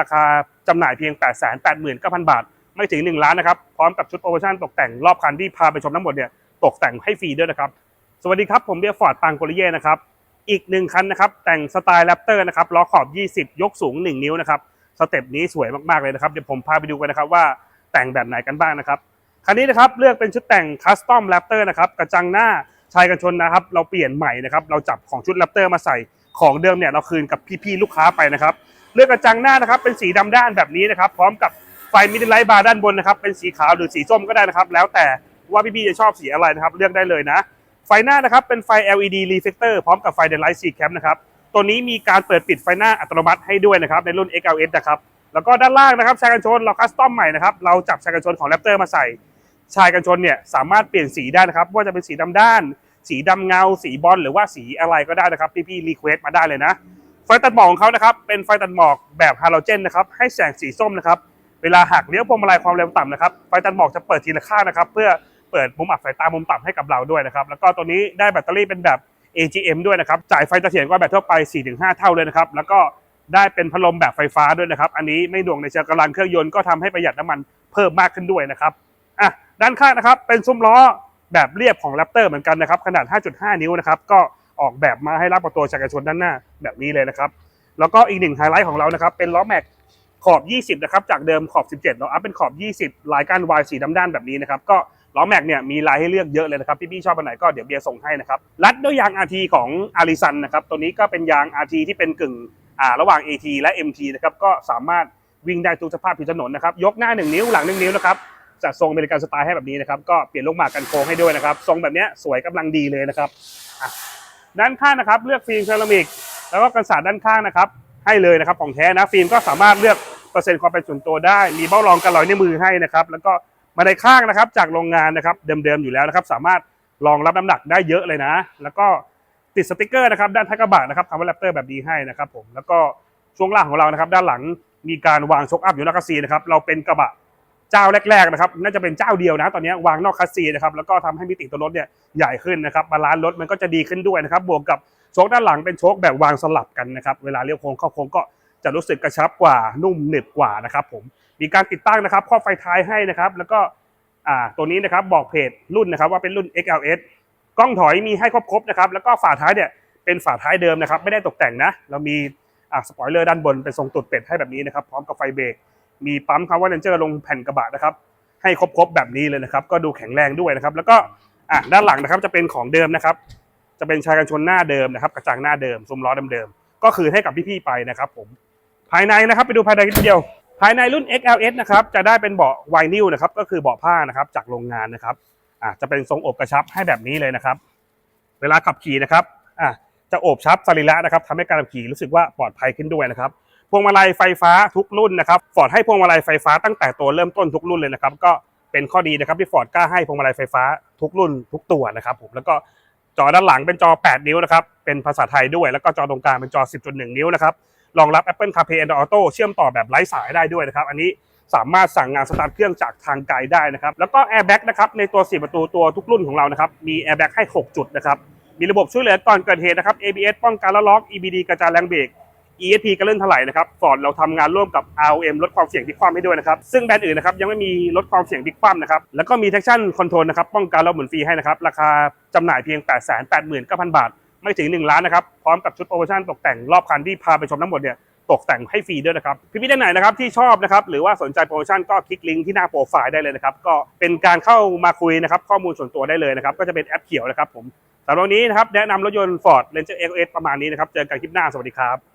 ราคาจำหน่ายเพียง 8 8 9 0 0 0 บาท ไม่ถึง 1 ล้านนะครับ พร้อมกับชุดโปรโมชั่นตกแต่งรอบคันที่พาไปชมทั้งหมดเนี่ยตกแต่งให้ฟรีด้วยนะครับ สวัสดีครับ ผมเบียร์ฟอร์ดปางโกลิเย่นะครับ อีกหนึ่งคันนะครับ แต่งสไตล์แรปเตอร์นะครับล้อขอบ 20 ยกสูง 1 นิ้วนะครับสเต็ปนี้สวยมากๆเลยนะครับเดี๋ยวผมพาไปดูกันนะครับว่าแต่งแบบไหนกันบ้างนะครับคันนี้นะครับเลือกเป็นชุดแต่งคัสตอมแรปเตอร์นะครับกระจังหน้าชายกันชนนะครับ เราเปลี่ยนใหม่นะครับ เราจับของชุดแรปเตอร์มาใส่ของเดิมเนี่ยเราคืนกับพี่ๆลูกค้าไปนะครับ เลือกกระจังหน้านะครับเป็นสีดำด้านแบบนี้นะครับ พร้อมกับไฟมิดไลท์บาร์ด้านบนนะครับเป็นสีขาวหรือสีส้มก็ได้นะครับ แล้วแต่ว่าพี่ๆจะชอบสีอะไรนะครับเลือกได้เลยนะไฟหน้านะครับเป็นไฟ LED reflector พร้อมกับไฟ Daylight C Cam นะครับตัวนี้มีการเปิดปิดไฟหน้าอัตโนมัติให้ด้วยนะครับในรุ่น XLS นะครับแล้วก็ด้านล่างนะครับชายกันชนเราคัสตอมใหม่นะครับเราจับชายกันชนของ Raptor มาใส่ชายกันชนเนี่ยสามารถเปลี่ยนสีได้นะครับว่าจะเป็นสีดำด้าน สีดำเงา สีบอลหรือว่าสีอะไรก็ได้นะครับพี่ๆรีเควสมาได้เลยนะ ไฟตัดหมอกของเขานะครับเป็นไฟตัดหมอกแบบฮาโลเจนนะครับให้แสงสีส้มนะครับเวลาหักเลี้ยวพวงมาลัยความเร็วต่ำนะครับไฟตัดหมอกจะเปิดทีละข้างนะครับ เพื่อเปิดมุมอับสายตามุมต่ำให้กับเราด้วยนะครับแล้วก็ตัวนี้ได้แบตเตอรี่เป็นแบบ AGM ด้วยนะครับจ่ายไฟเสถียรกว่าแบตทั่วไป 4-5 เท่าเลยนะครับแล้วก็ได้เป็นพัดลมแบบไฟฟ้าด้วยนะครับ อันนี้ไม่หน่วงในเชิงกำลังเครื่องยนต์ก็ทำให้ประหยัดน้ำมันเพิ่มมากขึ้นด้วยนะครับอะด้านข้างนะครับเป็นซุ้มล้อแบบเรียบของแรปเตอร์เหมือนกันนะครับขนาด 5.5 นิ้วนะครับก็ ออกแบบมาให้รับกับตัวจักรยานชนด้านหน้าแบบนี้เลยนะครับ แล้วก็อีกหนึ่งไฮไลท์ของเรานะครับ เป็นล้อแม็กขอบ 20 นะครับ จากเดิมขอบ 17 เราอัพเป็นขอบ 20 ลายก้านวายสีดำด้านแบบนี้นะครับ ก็ล้อแม็กเนี่ยมีลายให้เลือกเยอะเลยนะครับ พี่ๆชอบอันไหนก็เดี๋ยวเบียร์ส่งให้นะครับ รัดด้วยยาง RT ของอาริซันนะครับ ตัวนี้ก็เป็นยาง RT ที่เป็นกึ่งอ่าระหว่าง AT และ MT นะครับ ก็สามารถวิ่งได้ทุกสภาพผิวถนนนะครับ ยกหน้า 1 นิ้วหลัง 1 นิ้วนะครับ จัดทรงอเมริกันสไตล์ให้แบบนี้นะครับ ก็เปลี่ยนลูกหมากกันโค้งให้ด้วยนะครับ ทรงแบบนี้สวยกำลังดีเลยนะครับ ด้านข้างนะครับ เลือกฟิล์มเซรามิกแล้วก็กันศาสตร์ด้านข้างนะครับ ให้เลยนะครับของแท้นะฟิล์มก็สามารถเลือกเปอร์เซ็นต์ความเป็นส่วนตัวได้ มีเบ้ารองกันรอยในมือให้นะครับแล้วก็มาในข้างนะครับจากโรงงานนะครับเดิมๆอยู่แล้วนะครับ สามารถรองรับน้ำหนักได้เยอะเลยนะ แล้วก็ติดสติกเกอร์นะครับด้านท้ายกระบะนะครับคำว่าแรปเตอร์แบบนี้ให้นะครับผมแล้วก็ช่วงล่างของเรานะครับ ด้านหลังมีการวางช็อคอัพอยู่นอกคัสซีนะครับเราเป็นกระบะ เจ้าแรกๆนะครับน่าจะเป็นเจ้าเดียวนะ ตอนนี้วางนอกคัสซีนะครับแล้วก็ทำให้มิติตัวรถเนี่ยใหญ่ขึ้นนะครับบาลานซ์รถมันก็จะดีขึ้นด้วยนะครับบวกกับโชคด้านหลังเป็นโชคแบบวางสลับกันนะครับเวลาเลี้ยวโค้งเข้าโค้งก็จะรู้สึกกระชับกว่านุ่มหนึบกว่านะครับผมมีการติดตั้งนะครับครอบไฟท้ายให้นะครับแล้วก็อ่าตัวนี้นะครับบอกเพจรุ่นนะครับว่าเป็นรุ่น XLS กล้องถอยมีให้ครบๆนะครับแล้วก็ฝาท้ายเนี่ยเป็นฝาท้ายเดิมนะครับไม่ได้ตกแต่งนะ เรามีอ่าสปอยเลอร์ด้านบนเป็นทรงตุดเป็ดให้แบบนี้นะครับพร้อมกับไฟเบรก มีปั๊มคำว่าเรนเจอร์ลงแผ่นกระบะนะครับ ให้ครบๆแบบนี้เลยนะครับ ก็ดูแข็งแรงด้วยนะครับ แล้วก็อะด้านหลังนะครับจะเป็นของเดิมนะครับ จะเป็นชายกันชนหน้าเดิมนะครับ กระจังหน้าเดิมซุ้มล้อเดิมๆก็คือให้กับพี่ๆไปนะครับ ผมภายในนะครับไปดูภายในนิดเดียว ภายในรุ่น XLS นะครับจะได้เป็นเบาะไวนิลนะครับก็คือเบาะผ้านะครับจากโรงงานนะครับอะจะเป็นทรงอบกระชับให้แบบนี้เลยนะครับ เวลาขับขี่นะครับอะจะโอบชับสรีระนะครับทำให้การขับขี่รู้สึกว่าปลอดภัยขึ้นด้วยนะครับ วงมาลัยไฟฟ้าทุกรุ่นนะครับฟอร์ดให้พวงมาลัยไฟฟ้าตั้งแต่ตัวเริ่มต้นทุกรุ่นเลยนะครับก็เป็นข้อดีนะครับที่ฟอร์ดกล้าให้พวงมาลัยไฟฟ้าทุกรุ่นทุกตัวนะครับผมแล้วก็จอด้านหลังเป็นจอ 8 นิ้วนะครับเป็นภาษาไทยด้วย แล้วก็จอตรงกลางเป็นจอ 10.1 นิ้วนะครับรองรับ Apple CarPlay Android Auto เชื่อมต่อแบบไร้สายได้ด้วยนะครับ อันนี้สามารถสั่งงานสตาร์ทเครื่องจากทางไกลได้นะครับ แล้วก็ Airbag นะครับในตัว 4 ประตูตัวทุกรุ่นของเรานะครับ มี Airbag ให้ 6 จุดนะครับ มีระบบช่วยเหลือก่อนเกิดเหตุนะครับ ABS ป้องกันและล็อก EBD กระจายแรงเบรก ESP กระเลื่นถลายนะครับฟอร์ดเราทำงานร่วมกับ ROM ลดความเสี่ยงพลิกคว่ำให้ด้วยนะครับ ซึ่งแบรนด์อื่นนะครับยังไม่มีลดความเสี่ยงพลิกคว่ำนะครับ แล้วก็มี traction control นะครับ ป้องกันเราหมุนฟรีให้นะครับ ราคาจำหน่ายเพียง 8 8 9 0 0 0 บาท ไม่ถึง 1 ล้านนะครับ พร้อมกับชุดโปรโมชั่นตกแต่งรอบคันที่พาไปชมทั้งหมดเนี่ยตกแต่งให้ฟรีด้วยนะครับพี่ๆท่านไหนนะครับที่ชอบนะครับหรือว่าสนใจโปรโมชั่นก็คลิกลิงก์ที่หน้าโปรไฟล์ได้เลยนะครับก็เป็นการเข้ามาคุยนะครับข้อมูลส่วนตัวได้เลยนะครับก็จะเป็นแอปเขียวนะครับผมสำหรับวันนี้นะครับแนะนำรถยนต์ Ford Ranger XS ประมาณนี้นะครับเจอกันคลิปหน้าสวัสดีครับ